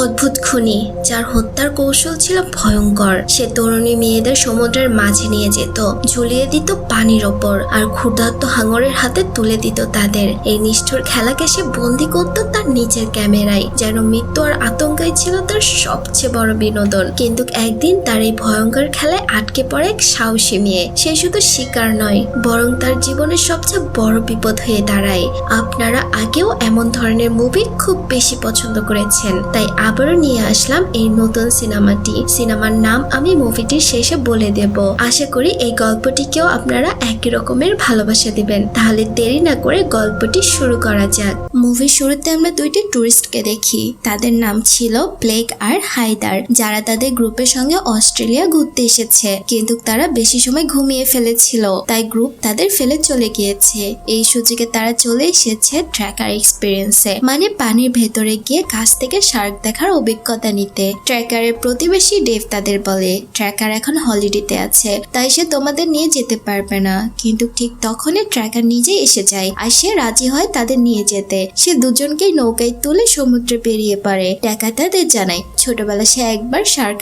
অদ্ভুত খুনি, যার হত্যার কৌশল ছিল ভয়ঙ্কর। সে তরুণী মেয়েদের সমুদ্রের মাঝে নিয়ে যেত, ঝুলিয়ে দিত পানির ওপর আর ক্ষুধার্ত হাঙরের হাতে তুলে দিত তাদের। এই নিষ্ঠুর খেলাকে সে বন্দি করত তার নিজের ক্যামেরায়, যেন মৃত্যু আর আতঙ্কাই ছিল তার সবচেয়ে বড় বিনোদন। কিন্তু একদিন তার এই ভয়ঙ্কর খেলায় আটকে পড়ে এক সাহসী মেয়ে। সে শুধু শিকার নয়, বরং তার জীবনের সবচেয়ে বড় বিপদ হয়ে দাঁড়ায়। আপনারা আগেও এমন ধরনের মুভি খুব বেশি পছন্দ করেছেন, তাই আবারও নিয়ে আসলাম এই নতুন সিনেমাটি। সিনেমার নাম আমি মুভিটির শেষে বলে দেব। আশা করি এই গল্পটিকেও আপনারা একই রকমের ভালোবাসা দিবেন। তাহলে দেরি না করে গল্পটি শুরু করা যাক। মুভির শুরুতে আমরা দুইটি টুরিস্টকে দেখি। তাদের নাম ছিল প্লেগ আর হায়দার, যারা তাদের গ্রুপের সঙ্গে অস্ট্রেলিয়া ঘুরতে এসেছে। কিন্তু তারা বেশি সময় ঘুমিয়ে ফেলেছিল, তাই গ্রুপ তাদের ফেলে চলে গিয়েছে। এই সুযোগে তারা চলে এসেছে ট্র্যাকার এক্সপিরিয়েন্সে মানে পানির ভেতরে গিয়ে কাছ থেকে শার্ক দেখার অভিজ্ঞতা নিতে ট্র্যাকারের প্রতিবেশী ডেভ তাদের বলে, ট্র্যাকার এখন হলিডেতে আছে, তাই সে তোমাদের নিয়ে যেতে পারবে না। কিন্তু ঠিক তখনই ট্র্যাকার নিজেই এসে যায় আর সে রাজি হয় তাদের নিয়ে যেতে। সে দুজনকেই নৌকায় তুলে সমুদ্রে পেরিয়ে পড়ে। ট্র্যাকার তাদের জানায় ছোটবেলা সে একবার শার্ক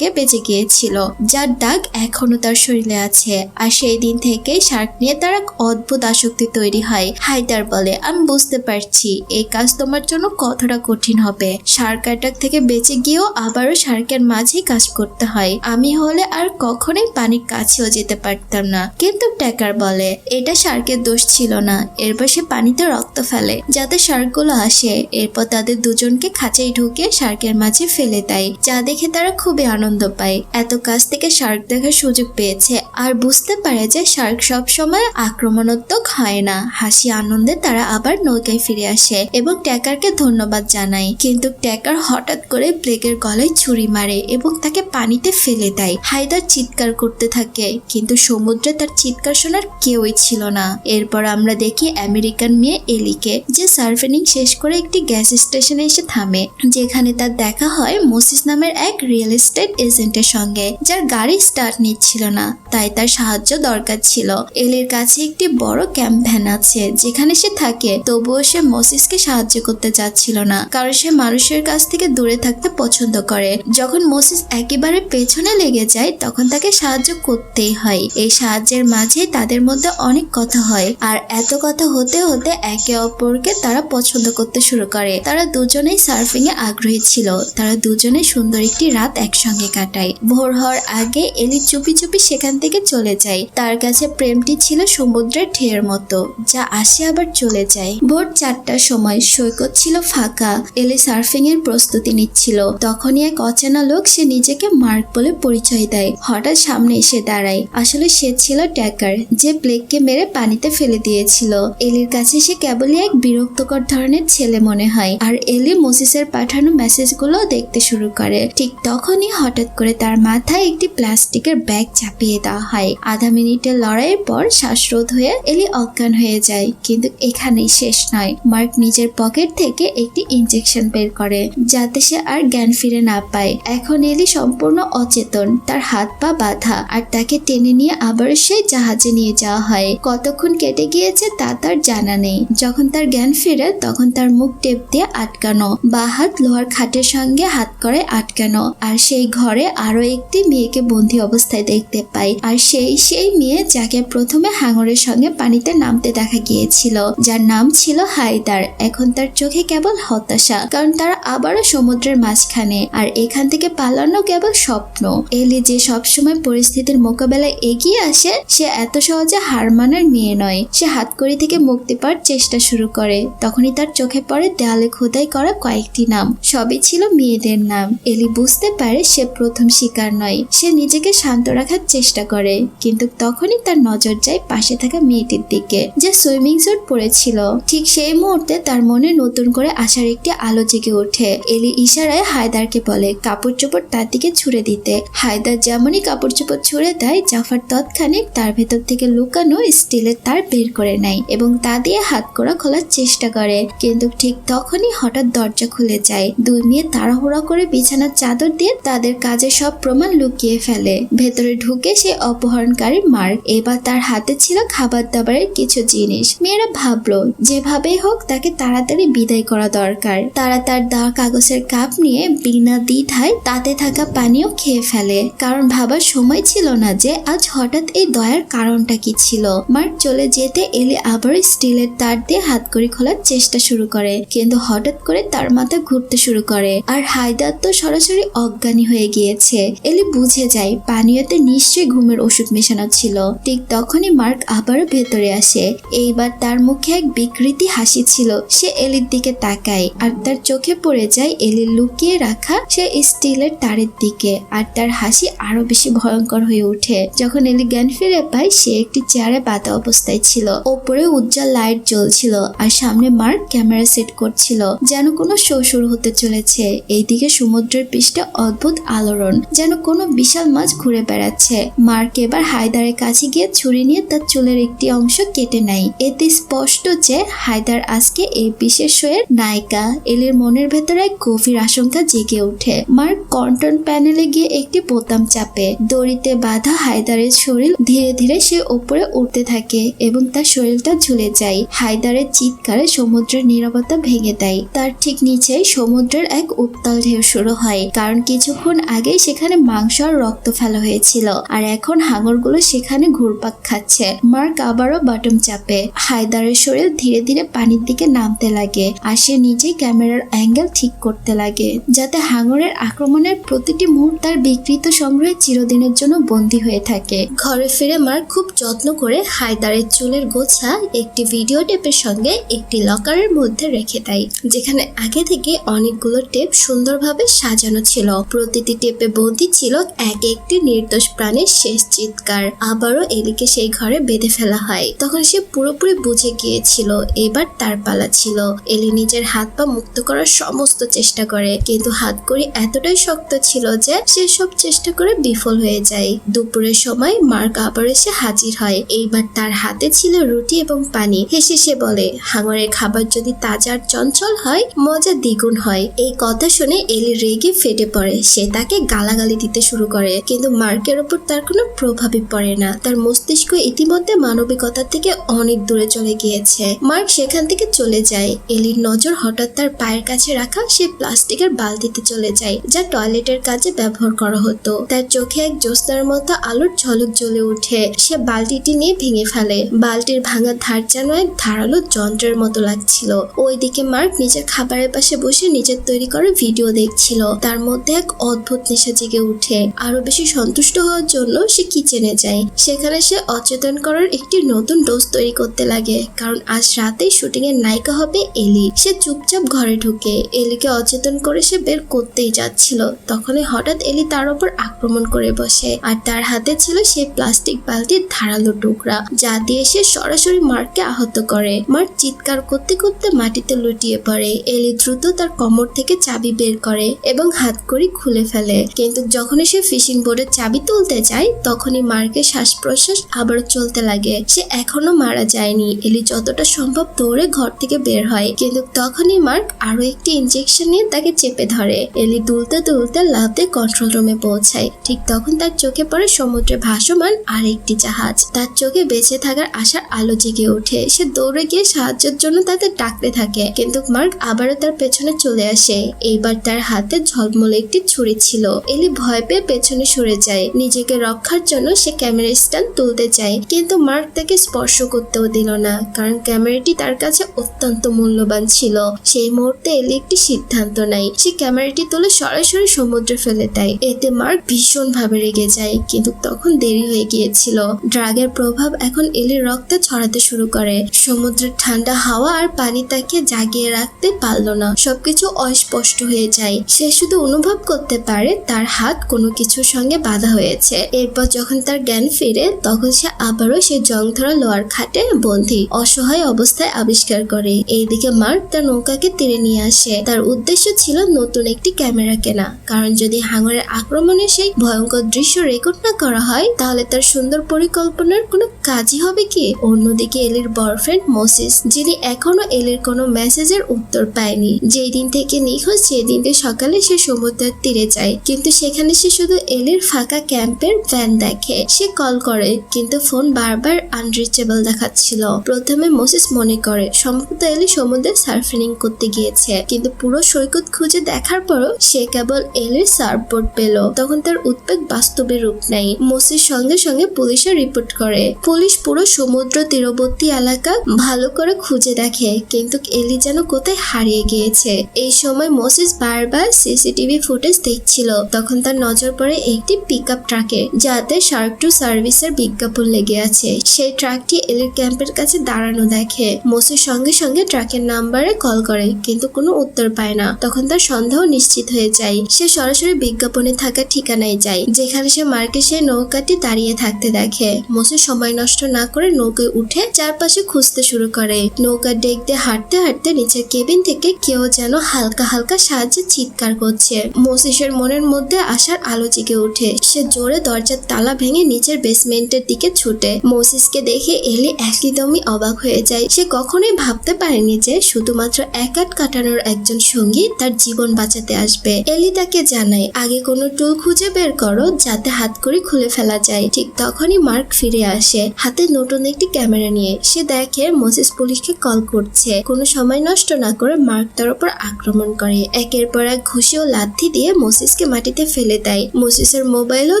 বেঁচে গিয়েছিল, যার দাগ এখনও তার শরীরে আছে। আর সেই দিন থেকে শার্ক নিয়ে তার এক অদ্ভুত আসক্তি তৈরি হয়। হাইদার বলে, আমি বুঝতে পারছি, এই কাজ তোমার জন্য কতটা কঠিন হবে। শার্ক থেকে বেঁচে গিয়েও আবারও শার্কের মাঝেই কাজ করতে হয়। আমি হলে আর কখনোই পানির কাছেও যেতে পারতাম না। কিন্তু ট্যাকার বলে, এটা শার্কের দোষ ছিল না। এরপর সে পানিতে রক্ত ফেলে। যাতে শার্কগুলো আসে, এরপর তাদের দুজনকে খাঁচাই ঢুকে শার্কের মাঝে ফেলে দেয়। যা দেখে তারা খুবই আনন্দ পায়। এত কাছ থেকে শার্ক দেখার সুযোগ পেয়েছে। আর বুঝতে পারে যে শার্ক সব সময় আক্রমণাত্মক হয় না। হাসি আনন্দে তারা আবার নৌকায় ফিরে আসে এবং ট্যাকারকে ধন্যবাদ জানায়। কিন্তু ট্যাকার হঠাৎ করে প্লেগের গলায় ছুরি মারে এবং তাকে পানিতে ফেলে দেয়। হায়দার চিৎকার করতে থাকে, কিন্তু সমুদ্রে তার চিৎকার শোনার কেউই ছিল না। এরপর আমরা দেখি আমেরিকান মেয়ে এলিকে, যে সার্ফেনিং শেষ করে একটি গ্যাস স্টেশনে এসে থামে, যেখানে তার দেখা হয় মোসিস নামের এক রিয়েল এস্টেট এজেন্টের সঙ্গে, যার গাড়ি স্টার্ট নিচ্ছিল না, তাই তার সাহায্য দরকার ছিল। এলির কাছে একটি বড় ক্যাম্প ভ্যান আছে, যেখানে সে থাকে, তবুও সে মোসিসকে সাহায্য করতে চাচ্ছিল না। কারণ সে মানুষের কাছ থেকে দূরে থাকতে পছন্দ করে। যখন মোসিস একেবারে পেছনে লেগে যায়, তখন তাকে সাহায্য করতেই হয়। এই সাহায্যের মাঝে তাদের মধ্যে অনেক কথা হয়। আর এত কথা হতে হতে একে অপরকে তারা পছন্দ করতে শুরু করে। তারা দুজনেই সার্ফিং এ আগ্রহী ছিল। তারা দুজনে সুন্দর একটি রাত একসঙ্গে কাটায়। ভোর হওয়ার আগে এলি চুপি চুপি সেখান থেকে চলে যায়। তার কাছে প্রেমটি ছিল সমুদ্রের ঢেউয়ের মতো, যা আসে আবার চলে যায়। ভোর চারটার সময় সৈকত ছিল ফাঁকা। এলি সার্ফিং এর প্রস্তুতি নিচ্ছিল। তখনই এক অচেনা লোক সে নিজেকে মার্ক বলে পরিচয় দেয়। হঠাৎ সামনে এসে দাঁড়ায়। আসলে সে ছিল ট্যাকার, যে প্লেগকে মেরে পানিতে ফেলে দিয়েছিল। এলির কাছে সে কেবলই এক বিরক্তকর ধরনের ছেলে মনে হয়। আর এলি মোসিসের পাঠানো মেসেজগুলো দেখতে শুরু করে। ঠিক তখনই হঠাৎ করে তার মাথায় একটি প্লাস্টিকের ব্যাগ চাপিয়ে দেওয়া হয়। আধা মিনিটের লড়াইয়ের পর শ্বাসরোধ হয়ে এলি অজ্ঞান হয়ে যায়। কিন্তু এখানেই শেষ নয়। মার্ক নিজের পকেট থেকে একটি ইনজেকশন বের করে যাতে সে আর জ্ঞান ফিরে না পায়। এখন এলি সম্পূর্ণ অচেতন, তার হাত পা বাঁধা, আর তাকে টেনে নিয়ে আবার সেই জাহাজে নিয়ে যাওয়া হয়। কতক্ষণ কেটে গিয়েছে তা তার জানা নেই। যখন তার জ্ঞান ফিরে, তখন তার মুখ টেপ দিয়ে আটকানো, বা হাত লোহার খাটের সঙ্গে হাত করে আটকানো, আর সেই ঘরে আরও একটি মেয়েকে বন্দি অবস্থায় দেখতে পাই আর সেই সেই মেয়ে যাকে প্রথমে হাঙরের সঙ্গে পানিতে নামতে দেখা গিয়েছিল, যার নাম ছিল হায়দার। এখন তার চোখে কেবল হতাশা, কারণ তারা আবারও সমুদ্রের মাঝখানে, আর এখান থেকে পালানো কেবল স্বপ্ন। এলি যে সবসময় পরিস্থিতির মোকাবেলায় এগিয়ে আসে, সে এত সহজে হার মানার মেয়ে নয়। সে হাতকড়ি থেকে মুক্তি পাওয়ার চেষ্টা শুরু করে। তখনই তার চোখে পড়ে দেয়ালে খোদাই করা কয়েকটি নাম। সবই ছিল মেয়েদের নাম। এলি বুঝতে পারে সে প্রথম শিকার নয়। সে নিজেকে শান্ত রাখার চেষ্টা করে। কিন্তু তখনই তার নজর যায় পাশে থাকা মেয়েটির দিকে, যে সুইমিং স্যুট পরেছিল। ঠিক সেই মুহূর্তে তার মনে নতুন করে আসার একটি আলো জেগে ওঠে। এলি ইশারায় হায়দারকে বলে কাপড় চোপড় তার দিকে ছুড়ে দিতে। হায়দার যেমনই কাপড় চোপড় ছুড়ে দেয়, জাফর তৎক্ষণিক তার ভেতর থেকে লুকানো স্টিলের তার বের করে নেয় এবং তা দিয়ে হাত করা খোলার চেষ্টা করে। কিন্তু ঠিক তখনই হঠাৎ দরজা খুলে যায়। দুই মেয়ে তাড়াহুড়া করে বিছানার চাদর দিয়ে তাদের কাজের সব প্রমাণ লুকিয়ে ফেলে। ভেতরে ঢুকে সে অপহরণকারী মার্ক। এবার তার হাতে ছিল খাবার দাবারের কিছু জিনিস। মেয়েরা ভাবলো, যেভাবেই হোক তাকে তাড়াতাড়ি বিদায় করা দরকার। তারা তার দা কাগজ গ্লাসের কাপ নিয়ে বিনা দ্বিধায় তাতে থাকা পানিও খেয়ে ফেলে। কারণ ভাবার সময় ছিল না যে আজ হঠাৎ এই দয়ার কারণটা কি ছিল। মার্ক চলে যেতে এলি আবার স্টিলের তার দিয়ে হাত করে খোলার চেষ্টা শুরু করে। কিন্তু হঠাৎ করে তার মাথা ঘুরতে শুরু করে আর হায়দার তো সরাসরি অজ্ঞানী হয়ে গিয়েছে। এলি বুঝে যায় পানীয়তে নিশ্চয়ই ঘুমের ওষুধ মেশানো ছিল। ঠিক তখনই মার্ক আবারও ভেতরে আসে। এইবার তার মুখে এক বিকৃতি হাসি ছিল। সে এলির দিকে তাকায় আর তার চোখে পড়ে যায় এলির লুকিয়ে রাখা সে স্টিলের তারের দিকে, আর তার হাসি আরও বেশি ভয়ঙ্কর হয়ে ওঠে। যখন এলি জ্ঞান ফিরে পায়, সে একটি চেয়ারে বাঁধা অবস্থায় ছিল। ওপরে উজ্জ্বল লাইট জ্বলছিল, আর সামনে মার্ক ক্যামেরা সেট করছিল, যেন কোনো শো শুরু হতে চলেছে। এইদিকে সমুদ্রের পৃষ্ঠে অদ্ভুত আলোড়ন, যেন কোনো বিশাল মাছ ঘুরে বেড়াচ্ছে। মার্ক এবার হায়দারের কাছে গিয়ে ছুরি নিয়ে তার চুলের একটি অংশ কেটে নেয়। এতে স্পষ্ট যে হায়দার আজকে এই বিশেষ শোয়ের নায়িকা। এলির মনের ভেতরে এক গভীর আশঙ্কা জেগে ওঠে। মার্ক কন্টন প্যানেলে গিয়ে একটি বোতাম চাপে। দড়িতে বাঁধা হায়দারের শরীর ধীরে ধীরে সে উপরে উঠতে থাকে এবং তার শরীরটা ঝুলে যায়। হায়দারের চিৎকারে সমুদ্রের নীরবতা ভেঙে দেয়। তার ঠিক নিচে সমুদ্রের এক উত্তাল ঢেউ শুরু হয়, কারণ কিছুক্ষণ আগেই সেখানে মাংস আর রক্ত ফেলা হয়েছিল, আর এখন হাঙরগুলো সেখানে ঘুরপাক খাচ্ছে। মার্ক আবারও বাটম চাপে। হায়দারের শরীর ধীরে ধীরে পানির দিকে নামতে লাগে, আর সে নিজেই ক্যামেরার অ্যাঙ্গেল ঠিক করতে লাগে, যাতে হাঙরের আক্রমণের প্রতিটি মুহূর্ত তার বিকৃত সংগ্রহে চিরদিনের জন্য বন্দী হয়ে থাকে। ঘরে ফিরে মার খুব যত্ন করে হায়দারের চুলের গোছা একটি ভিডিও টেপের সঙ্গে একটি লকারের মধ্যে রেখে দেয়, যেখানে আগে থেকে অনেকগুলো টেপ সুন্দরভাবে সাজানো ছিল। প্রতিটি টেপে বন্দি ছিল এক একটি নির্দোষ প্রাণীর শেষ চিৎকার। আবারও এলিকে সেই ঘরে বেঁধে ফেলা হয়। তখন সে পুরোপুরি বুঝে গিয়েছিল, এবার তার পালা ছিল। এলি নিজের হাত পা মুক্ত করার সমস্ত চেষ্টা করে, কিন্তু হাতকড়ি এতটাই শক্ত ছিল যে সে সব চেষ্টা করে বিফল হয়ে যায়। দুপুরের সময় মার্ক আবার এসে হাজির হয়। এইবার তার হাতে ছিল রুটি এবং পানি। হেসে সে বলে, হাঙরের খাবার যদি তাজা আর চঞ্চল হয়, মজা দ্বিগুণ হয়। এই কথা শুনে এলি রেগে ফেটে পড়ে। সে তাকে গালাগালি দিতে শুরু করে, কিন্তু মার্কের উপর তার কোনো প্রভাবই পড়ে না। তার মস্তিষ্ক ইতিমধ্যে মানবিকতা থেকে অনেক দূরে চলে গিয়েছে। মার্ক সেখান থেকে চলে যায়। এলির নজর হঠাৎ তার পায়ের কাছে রাখা সে প্লাস্টিকের বালতিতে চলে যায়, যা টয়লেটের কাজে ব্যবহার করা হতো। তার চোখে এক জ্যোৎস্নার মতো আলোর ঝলক জ্বলে উঠে সে বালতিটি নিয়ে ভেঙে ফেলে। বালতির ভাঙা ধার যেন এক ধারালো যন্ত্রের মতো লাগছিল। ওইদিকে মার্ক নিজের খাবারের পাশে বসে নিজের তৈরি করা ভিডিও দেখছিল। তার মধ্যে এক অদ্ভুত নেশা জেগে উঠে আরও বেশি সন্তুষ্ট হওয়ার জন্য সে কিচেনে যায়। সেখানে সে অচেতন করার একটি নতুন ডোজ তৈরি করতে লাগে। কারণ আজ রাতেই শুটিং এর নায়িকা হবে এলি। সে চুপচাপ ঘরে ঢুকে। এলিকে অচেতন করে সে বের করতেই যাচ্ছিল। তখনই হঠাৎ এলি তার উপর আক্রমণ করে বসে। আর তার হাতে ছিল সেই প্লাস্টিক বালতির ধারালো টুকরা, যা দিয়ে সে সরাসরি মার্ককে আহত করে। মার্ক চিৎকার করতে করতে মাটিতে লুটিয়ে পড়ে। এলি দ্রুত তার কোমর থেকে চাবি বের করে এবং হাত করি খুলে ফেলে। কিন্তু যখনই সে ফিশিং বোর্ডের চাবি তুলতে যায়, তখনই মার্কের শ্বাস প্রশ্বাস আবারও চলতে লাগে। সে এখনও মারা যায়নি। এলি যতটা সম্ভব দৌড়ে ঘর থেকে বের হয়। কিন্তু তখনই মার্ক আরও একটি ইনজেকশন নিয়ে তাকে চেপে ধরে। এলি দুলতে দুলতে দিয়ে কন্ট্রোল রুমে পৌঁছায়। ঠিক তখন তার চোখে পড়ে সমুদ্রে ভাসমান আরেকটি জাহাজ। তার চোখে বেঁচে থাকার আশার আলো জেগে ওঠে। সে দৌড়ে গিয়ে সাহায্যের জন্য তাদের ডাকতে থাকে। কিন্তু মার্ক আবারও তার পেছনে চলে আসে। এইবার তার হাতে ঝলমলে একটি ছুরি ছিল। এলি ভয় পেয়ে পেছনে সরে যায়। নিজেকে রক্ষার জন্য সে ক্যামেরা স্ট্যান্ড তুলতে চায় কিন্তু মার্ক তাকে স্পর্শ করতেও দিল না। কারণ ক্যামেরাটি তার কাছে অত্যন্ত মূল্যবান ছিল। সেই মুহূর্তে এলি একটি সিদ্ধান্ত নেয়। সে ক্যামেরাটি তুলে সরাসরি সমুদ্রে ফেলে দেয়। এতে মার্ক ভীষণ ভাবে রেগে যায়, কিন্তু তখন দেরি হয়ে গিয়েছিল। ড্রাগের প্রভাব এখন এলির রক্তে ছড়াতে শুরু করে। সমুদ্রের ঠান্ডা হাওয়া আর পানি তাকে জাগিয়ে রাখতে পারল না। সবকিছু অস্পষ্ট হয়ে যায়। সে শুধু অনুভব করতে পারে তার হাত কোনো কিছুর সঙ্গে বাঁধা হয়েছে। এরপর যখন তার জ্ঞান ফিরে, তখন সে আবারও সেই জং ধরা লোয়ার খাটে বন্দী, অসহায় অবস্থায় আবিষ্কার করে। এইদিকে মার্ক তার নৌকাকে তীরে নিয়ে আসে। তার উদ্দেশ্য ছিল নতুন একটি ক্যামেরা কেনা। কারণ যদি হাঙরের আক্রমণে সেই ভয়ঙ্কর দৃশ্য রেকর্ড না করা হয়, তাহলে তার সুন্দর পরিকল্পনার কোনো কাজই হবে কি? অন্যদিকে এলির বয়ফ্রেন্ড মোসিস, যিনি এখনও এলির কোনো মেসেজের উত্তর পায়নি। যেই দিন থেকে নিখোঁজ, সেই দিনকে সকালে সে সমুদ্রের তীরে যায়। কিন্তু সেখানে সে শুধু এলির ফাঁকা ক্যাম্পের ভ্যান দেখে। সে কল করে, কিন্তু ফোন বারবার আনরিচেবল দেখাচ্ছিল। প্রথমে মোসিস মনে করে, সম্ভবত এলি সমুদ্রে সার্ফিং করতে গিয়েছে। কিন্তু পুরো সৈকত খুঁজে দেখার পরও সে কেবল এলের সার্ফবোর্ড পেল। তখন তার উদ্বেগ বাস্তবে রূপ নেয়। মোসির সঙ্গে সঙ্গে পুলিশে রিপোর্ট করে। পুলিশ পুরো সমুদ্র তীরবর্তী এলাকা ভালো করে খুঁজে দেখে, কিন্তু এলি যেন কোথায় হারিয়ে গিয়েছে। এই সময় মোসিস বারবার সিসিটিভি ফুটেজ দেখছিল। তখন তার নজর পড়ে একটি পিক আপ ট্রাকে, যাতে শার্ক টু সার্ভিসের বিজ্ঞাপন লেগে আছে। সেই ট্রাকটি এলির ক্যাম্পের কাছে দাঁড়ানো দেখে। মোসির সঙ্গে সঙ্গে ট্রাকের নাম্বারে কল করে, কিন্তু কোনো উত্তর পায় না। তখন তার সন্দেহ নিশ্চিত হয়ে যায়। সে সরাসরি বিজ্ঞাপনে থাকা ঠিকানায় যায়, যেখানে সে মার্কে সে নৌকাটি দাঁড়িয়ে থাকতে দেখে। মোসে সময় নষ্ট না করে নৌকায় উঠে চারপাশে খুঁজতে শুরু করে। নৌকার দিয়ে হাঁটতে হাঁটতে নিচের কেবিন থেকে কেউ যেন হালকা হালকা সাহায্যে চিৎকার করছে। মোসিসের মনের মধ্যে আসার আলো জেগে ওঠে। সে জোরে দরজার তালা ভেঙে নিচের বেসমেন্টের দিকে ছুটে। মোসিসকে দেখে এলি একদমই অবাক হয়ে যায়। সে কখনোই ভাবতে পারেনি যে শুধুমাত্র এক কাটানোর একজন সঙ্গী তার জীবন বাঁচাতে আসবে। এলি তাকে জানায়, আগে কোনো টুল খুঁজে বের করো যাতে হাত করে খুলে ফেলা যায়। ঠিক তখনই মার্ক ফিরে আসে, হাতে নতুন একটি ক্যামেরা নিয়ে। সে দেখে মোসিস পুলিশকে কল করছে। কোনো সময় নষ্ট না করে মার্ক তার উপর আক্রমণ করে। একের পর এক ঘুষি ও লাথি দিয়ে মোসিসকে মাটিতে ফেলে দেয়। মোসিসের মোবাইলও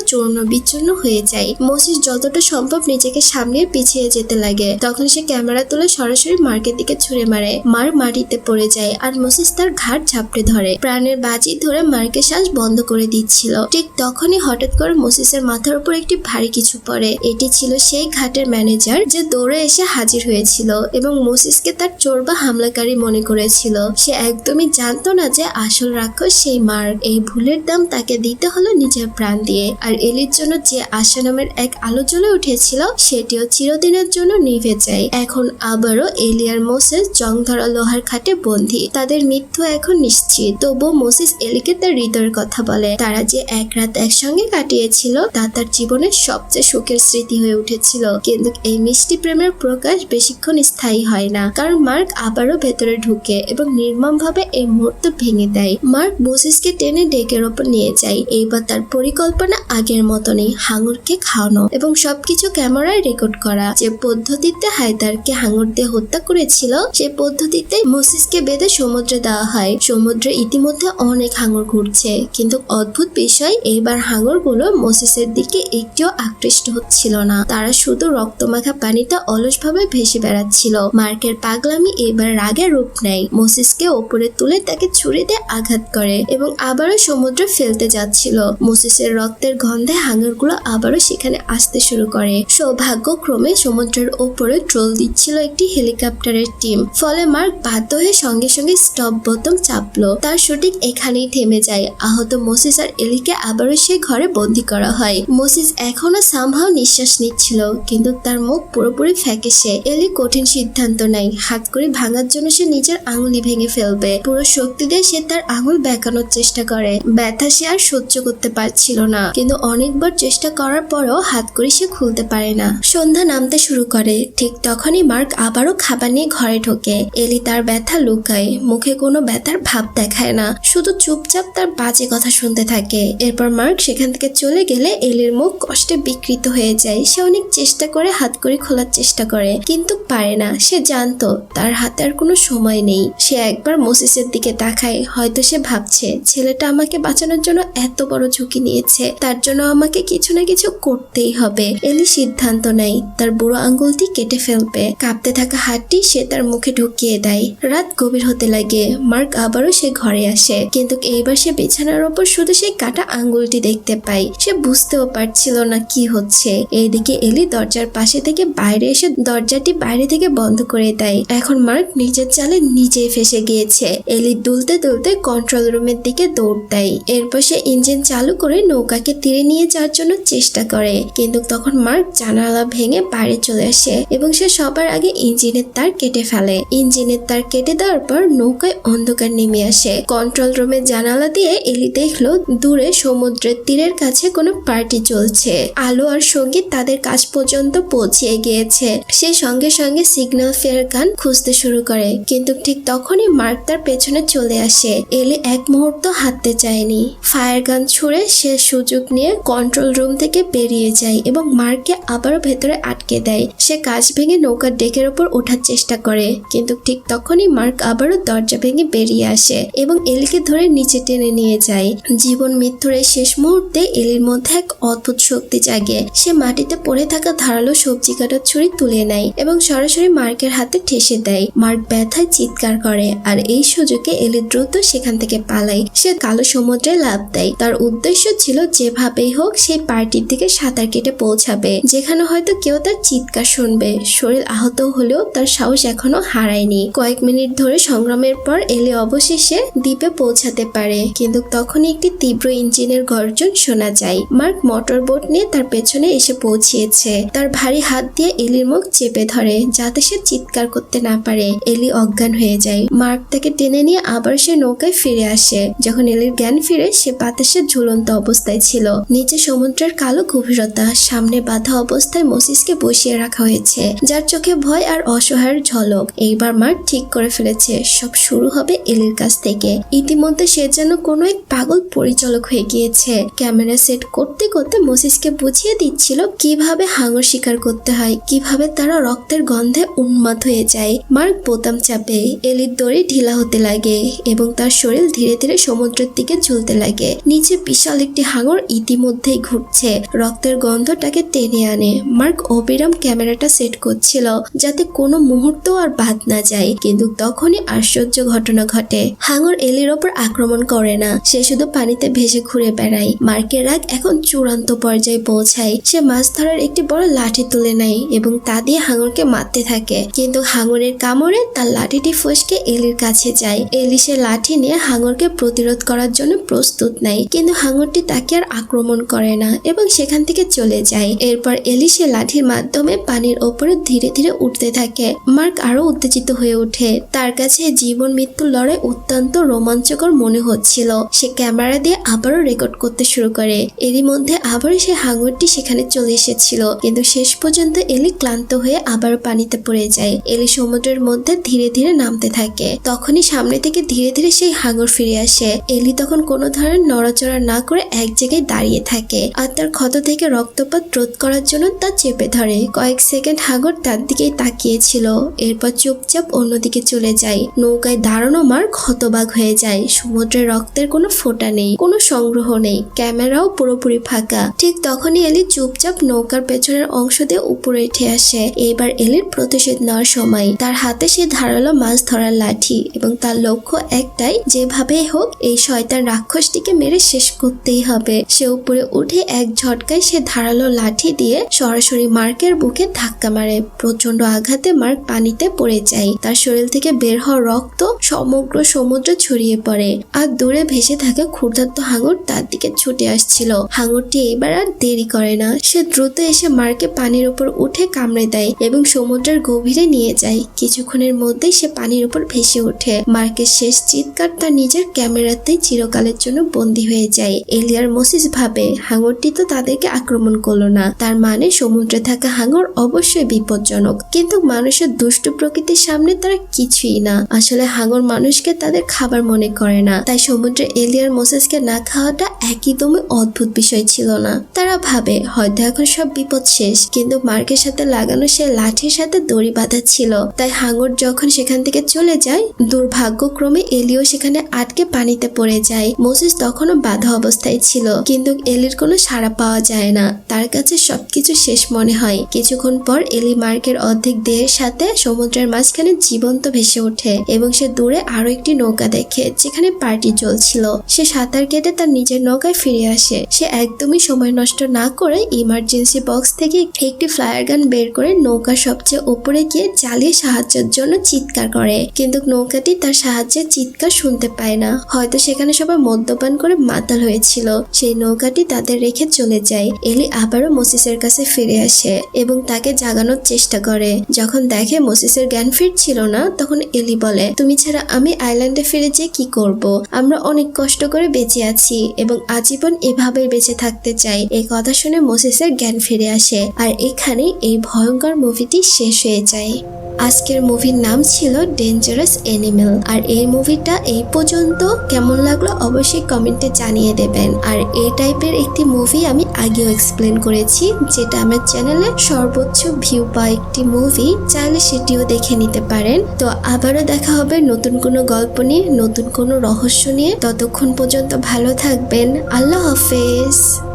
চূর্ণ বিচ্ছিন্ন হয়ে যায়। মোসিস যতটা সম্ভব নিজেকে সামনে পিছিয়ে যেতে লাগে। তখন সে ক্যামেরা তুলে সরাসরি মার্কের দিকে ছুঁড়ে মারে। মার মাটিতে পড়ে যায় আর মোসিস তার ঘাট ঝাপটে ধরে। প্রাণের বাজি ধরে মার্কের শ্বাস বন্ধ করে দিচ্ছিল। ঠিক তখনই হঠাৎ করে মোসিসের মাথার উপর একটি ভারী কিছু পড়ে। এটি ছিল সেই ঘাটের ম্যানেজার যে দৌড়ে এসে হাজির হয়েছিল এবং মোসিসকে তার চোর বা হামলাকারী মনে করেছিল। সে একদমই জানতো না যে আসল রাক্ষস সেই মার্ক। এই ভুলের দাম তাকে দিতে হলো নিজের প্রাণ দিয়ে। আর এলির জন্য যে আশা নামের এক আলো জ্বলে উঠেছিল, সেটিও চিরদিনের জন্য নিভে যায়। এখন আবারও এলিয়ার মোসেস জং ধরা লোহার খাটে বন্দী। তাদের মৃত্যু এখন নিশ্চিত। তবুও মোসেস এলিকে তার হৃদয়ের কথা বলে। তারা যে এক রাত একসঙ্গে কাটিয়েছিল, তা তার জীবনের সবচেয়ে সুখের স্মৃতি হয়ে উঠেছিল। কিন্তু এই মিষ্টি প্রেমের প্রকাশ বেশিক্ষণ স্থায়ী হয় না, কারণ মার্ক আবারও ভেতরে ঢুকে এবং নির্মমভাবে এই মুহূর্ত ভেঙে দেয়। মার্ক মোসেসকে টেনে ডেকের ওপর নিয়ে যায়। এইবার তার পরিকল্পনা আগের মতনই, হাঙুরকে খাওয়ানো এবং সবকিছু ক্যামেরায় রেকর্ড করা। যে পদ্ধতিতে হায়দারকে হাঙুর দিয়ে হত্যা করেছিল, সে পদ্ধতিতে মোসেসকে বেঁধে সমুদ্রে দেওয়া হয়। সমুদ্রে ইতিমধ্যে অনেক হাঙর ঘুরছে। কিন্তু অদ্ভুত বিষয়, এইবার হাঙরগুলো মোসেসের দিকে একটিও আকৃষ্ট হচ্ছিল না। তারা শুধু রক্তমাখা পানিতে অলসভাবে ভেসে বেড়াচ্ছিল। মার্কের পাগলামি এবার রাগে রূপ নেয়। মোসেসকে ওপরে তুলে তাকে ছুরি দিয়ে আঘাত করে এবং আবারও সমুদ্রে ফেলতে যাচ্ছিল। মোসেসের রক্তের গন্ধে হাঙরগুলো আবারও সেখানে আসতে শুরু করে। সৌভাগ্যক্রমে সমুদ্রের ওপরে ট্রোল দিচ্ছিল একটি হেলিকপ্টারের টিম। ফলে মার্ক বাধ্য হয়ে সঙ্গে সঙ্গে স্টপ বোতাম চাপলো। তার শুটিং এখানেই থেমে যায়। আহত মোসিস আর এলিকে আবারও সে ঘরে বন্দি করা হয়। মোসিস এখনও সামহাও নিঃশ্বাস নিচ্ছিল, কিন্তু তার মুখ পুরোপুরি ফ্যাকেসে এলি কঠিন সিদ্ধান্ত নেয় হাত করে ভাঙার জন্য সে নিজের আঙুলি ভেঙে ফেলবে। পুরো শক্তি দিয়ে সে তার আঙুল বেঁকানোর চেষ্টা করে। ব্যথা সে আর সহ্য করতে পারছিল না। কিন্তু অনেকবার চেষ্টা করার পরও হাত করে সে খুলতে পারে না। সন্ধ্যা নামতে শুরু করে। ঠিক তখনই মার্ক আবারও খাবার নিয়ে ঘরে ঢোকে। এলি তার ব্যথা লুকায়। মুখে কোনো ব্যথার ভাব দেখায় না। শুধু চুপচাপ তার বাজে কথা শুনতে থাকে। এরপর মার্ক সেখান থেকে চলে গেলে এলির মুখ কষ্টে বিকৃত হয়ে যায়। সে অনেক চেষ্টা করে, হাত করে খোলার চেষ্টা করে, কিন্তু পারে না। সে জানতো তার হাতে আর কোনো সময় নেই। সে একবার মোসিসের দিকে তাকায়। হয়তো সে ভাবছে, ছেলেটা আমাকে বাঁচানোর জন্য এত বড় ঝুঁকি নিয়েছে। তার জন্য আমাকে কিছু না কিছু করতেই হবে। এলি সিদ্ধান্ত নেয়। তার বুড়ো আঙ্গুলটি কেটে ফেলবে। কাঁপতে থাকা হাতটি সে তার মুখে ঢুকিয়ে দেয়। রাত গভীর হতে লাগে। মার্ক আবারও সে ঘরে আসে। কিন্তু এইবার সে বিছানার ওপর শুধু সেই কাটা আঙ্গুলটি দেখতে পায়। সে বুঝতেও পারছিল না কি হচ্ছে। এইদিকে এলি দরজার পাশে থেকে বাইরে এসে দরজাটি বাইরে থেকে বন্ধ করে দেয়। এখন মার্ক নিজের চালে নিজেই ফেসে গিয়েছে। এলি দুলতে দুলতে কন্ট্রোল রুমের দিকে দৌড় দেয়। এরপর সে ইঞ্জিন চালু করে নৌকাকে তীরে নিয়ে যাওয়ার জন্য চেষ্টা করে। কিন্তু তখন মার্ক জানালা ভেঙে বাইরে চলে আসে এবং সে সবার আগে ইঞ্জিনের তার কেটে ফেলে। ইঞ্জিনের তার কেটে দেওয়ার পর নৌকায় অন্ধকার নেমে আসে। কন্ট্রোল রুমের জানালা দিয়ে এলি দেখল দূরে সমুদ্রের তীরের কাছে কোনো পার্টি চলছে। আলো আর সংগীত তাদের কাছ পর্যন্ত পৌঁছিয়ে গিয়েছে। সে সঙ্গে সঙ্গে সিগন্যাল ফেয়ার গান খুঁজতে শুরু করে। কিন্তু ঠিক তখনই মার্ক তার পেছনে চলে আসে। এলি এক মুহূর্ত হাঁটতে চায়নি। ফায়ার গান ছুড়ে সে সুযোগ নিয়ে কন্ট্রোল রুম থেকে বেরিয়ে যায় এবং মার্ককে আবারও ভেতরে আটকে দেয়। সে কাজ ভেঙে নৌকার ডেকের ওপর ওঠার চেষ্টা করে। কিন্তু ঠিক তখনই মার্ক আবারও দরজা ভেঙে বেরিয়ে এগিয়ে আসে এবং এলিকে ধরে নিচে টেনে নিয়ে যায়। জীবন মৃত্যুর শেষ মুহূর্তে এলির মধ্যে এক অদ্ভুত শক্তি জাগে। সে মাটিতে পড়ে থাকা ধারালো সবজি কাটার ছুরি তুলে নেয় এবং সরাসরি মার্কের হাতে ঠেসে দেয়। মার্ক ব্যথায় চিৎকার করে আর এই সুযোগে এলি দ্রুত সেখান থেকে পালায়। সে কালো সমুদ্রে লাভ দেয়। তার উদ্দেশ্য ছিল যেভাবেই হোক সেই পার্টির দিকে সাঁতার কেটে পৌঁছাবে। যেখানে হয়তো কেউ তার চিৎকার শুনবে। শরীর আহত হলেও তার সাহস এখনও হারায়নি। কয়েক মিনিট ধরে সংগ্রামের পর এলি অবশেষে দ্বীপে পৌঁছাতে পারে। কিন্তু তখন একটি তীব্র ইঞ্জিনের গর্জন শোনা যায়। মার্ক মোটর বোট নিয়ে তার পেছনে এসে পৌঁছিয়েছে। তার ভারী হাত দিয়ে এলির মুখ চেপে ধরে, যাতে সে চিৎকার করতে না পারে। এলি অজ্ঞান হয়ে যায়। মার্ক তাকে টেনে নিয়ে আবার সে নৌকায় ফিরে আসে। যখন এলির জ্ঞান ফিরে, সে বাতাসে ঝুলন্ত অবস্থায় ছিল। নিচে সমুদ্রের কালো গভীরতা, সামনে বাধা অবস্থায় মসিসকে বসিয়ে রাখা হয়েছে, যার চোখে ভয় আর অসহায়ের ঝলক। এইবার মার্ক ঠিক করে ফেলেছে, সব শুরু হবে এলির কাছ থেকে। ইতিমধ্যে সে যেন কোনো এক পাগল পরিচালক হয়ে গিয়েছে। ক্যামেরা সেট করতে করতে মসিসকে বুঝিয়ে দিচ্ছিল কীভাবে হাঙর শিকার করতে হয়, কীভাবে তারা রক্তের গন্ধে উন্মাদ হয়ে যায়। মার্ক বোতাম চাপে এলির দড়ি ঢিলা হতে লাগে এবং তার শরীর ধীরে ধীরে সমুদ্রের দিকে ঝুলতে লাগে। নিচে বিশাল একটি হাঙর ইতিমধ্যেই ঘুরছে, রক্তের গন্ধটাকে টেনে আনে। মার্ক অবিরাম ক্যামেরাটা সেট করছিল যাতে কোনো মুহূর্ত আর বাদ না যায়, কিন্তু তখনই আশ্চর্য ঘটনা ঘটে। হাঙর এলির ওপর আক্রমণ করে না। সে শুধু পানিতে ভেসে ঘুরে বেড়ায়। মার্কের রাগ এখন চূড়ান্ত পর্যায়ে পৌঁছায়। সে মাছ ধরার একটি বড় লাঠি তুলে নেয় এবং তা দিয়ে হাঙরকে মারতে থাকে। কিন্তু হাঙরের কামড়ে তার লাঠিটি ফসকে এলির কাছে যায়। এলি সে লাঠি নিয়ে হাঙরকে প্রতিরোধ করার জন্য প্রস্তুত নেয়। কিন্তু হাঙরটি তাকে আর আক্রমণ করে না এবং সেখান থেকে চলে যায়। এরপর এলি সে লাঠির মাধ্যমে পানির ওপরে ধীরে ধীরে উঠতে থাকে। মার্ক আরও উত্তেজিত হয়ে ওঠে। তার কাছে জীবন মৃত্যুর লড়াই অত্যন্ত রোমাঞ্চকর মনে হচ্ছিল। সে ক্যামেরা দিয়ে আবারও রেকর্ড করতে শুরু করে। এরই মধ্যে আবারও সে হাঙরটি সেখানে চলে এসেছিল। কিন্তু শেষ পর্যন্ত এলি ক্লান্ত হয়ে আবারও পানিতে পড়ে যায়। এলি সমুদ্রের মধ্যে ধীরে ধীরে নামতে থাকে। তখনই সামনে থেকে ধীরে ধীরে সেই হাঙর ফিরে আসে। এলি তখন কোনো ধরনের নড়াচড়া না করে এক জায়গায় দাঁড়িয়ে থাকে আর তার ক্ষত থেকে রক্তপাত রোধ করার জন্য তা চেপে ধরে। কয়েক সেকেন্ড হাঙর তার দিকেই তাকিয়েছিল এরপর চুপচাপ অন্যদিকে চলে যায়। নৌকায় দাঁড়ানো মার ক্ষতবাগ হয়ে যায়। সমুদ্রের রক্তের কোনো ফোঁটা নেই, কোনো সংগ্রহ নেই। ক্যামেরাও পুরোপুরি ফাঁকা। ঠিক তখনই এলি চুপচাপ নৌকার পেছনের অংশ দিয়ে উপরে উঠে আসে। এইবার এলির প্রতিশোধ নেওয়ার সময়। তার হাতে সে ধারালো মাছ ধরার লাঠি এবং তার লক্ষ্য একটাই, যেভাবেই হোক এই শয়তান রাক্ষসটিকে মেরে শেষ করতেই হবে। সে উপরে উঠে এক ঝটকায় সে ধারালো লাঠি দিয়ে সরাসরি মার্কের বুকে ধাক্কা মারে। প্রচণ্ড আঘাতে মার্ক পানিতে পড়ে যায়। তার শরীর থেকে বের হওয়া রক্ত সমগ্র সমুদ্র ছড়িয়ে পড়ে আর দূরে ভেসে থাকা ক্ষুধার্ত হাঙর তার দিকে ছুটে আসছিল। হাঙরটি এবার আর দেরি করে না। সে দ্রুত এসে মার্কে পানির উপর উঠে কামড়ে দেয় এবং সমুদ্রের গভীরে নিয়ে যায়। কিছুক্ষণের মধ্যেই সে পানির উপর ভেসে ওঠে। মার্কের শেষ চিৎকার তার নিজের ক্যামেরাতে চিরকালের জন্য বন্দী হয়ে যায়। এলিয়ার মোসিস ভাবে, হাঙরটি তো তাদেরকে আক্রমণ করল না। তার মানে সমুদ্রে থাকা হাঙর অবশ্যই বিপজ্জনক। কিন্তু মানুষের দুষ্টু প্রকৃতির সামনে তারা কিছুই না। আসলে হাঙর মানুষকে তাদের খাবার মনে করে না। তাই সমুদ্রে এলিয়ার মোসেসকে না খাওয়াটা একদমই অদ্ভুত বিষয় ছিল না। তারা ভাবে, হয়তো এখন সব বিপদ শেষ, কিন্তু মার্কের সাথে লাগানো সে লাঠির সাথে দড়ি বাঁধা ছিল। তাই হাঙর যখন সেখান থেকে চলে যায়, দুর্ভাগ্যক্রমে এলিও সেখানে আটকে পানিতে পড়ে যায়। মোসেস তখনও বাধা অবস্থায় ছিল, কিন্তু এলির কোনো সাড়া পাওয়া যায় না। তার কাছে সবকিছু শেষ মনে হয়। কিছুক্ষণ পর এলি মার্কের অর্ধেক দেহের সাথে সমুদ্রের মাঝখানে জীবন্ত ভেসে ওঠে এবং সে দূরে আরও একটি নৌকা দেখে যেখানে পার্টি চলছিল। সে সাঁতার কেটে তার নিজের নৌকায় ফিরে আসে। সে একদমই সময় নষ্ট না করে ইমার্জেন্সি বক্স থেকে একটি ফ্লায়ার গান বের করে নৌকা সবচেয়ে উপরে গিয়ে চালিয়ে সাহায্যের জন্য চিৎকার করে। কিন্তু নৌকাটি তার সাহায্যে চিৎকার শুনতে পায় না। হয়তো সেখানে সবাই মদ্যপান করে মাতাল হয়েছিল। সেই নৌকাটি তাদের রেখে চলে যায়। এলি আবারও মোসিসের কাছে ফিরে আসে এবং তাকে জাগানোর চেষ্টা করে। যখন দেখে মোসিসের জ্ঞান ফিরছিল না, তখন এলি বলে, তুমি ছাড়া আমি আইল্যান্ডে ফিরে যেয়ে কি করব? আমরা অনেক কষ্ট করে বেঁচে আছি এবং আজীবন এভাবে বেঁচে থাকতে চাই। এই কথা শুনে মোসেসের জ্ঞান ফিরে আসে, আর এখানে এই ভয়ঙ্কর মুভিটি শেষ হয়ে যায়। আজকের মুভির নাম ছিল ডেঞ্জারাস অ্যানিমেল আর এই মুভিটা এই পর্যন্ত কেমন লাগল অবশ্যই কমেন্টে জানিয়ে দেবেন। আর এই টাইপের একটি মুভি আমি আগেও এক্সপ্লেন করেছি, যেটা আমার চ্যানেলে সর্বোচ্চ ভিউ পাওয়া একটি মুভি চাইলে সেটিও দেখে নিতে পারেন। তো আবারও দেখা হবে নতুন কোনো গল্প নিয়ে, নতুন কোনো রহস্য নিয়ে। ততক্ষণ পর্যন্ত ভালো থাকবেন। আল্লাহ হাফেজ।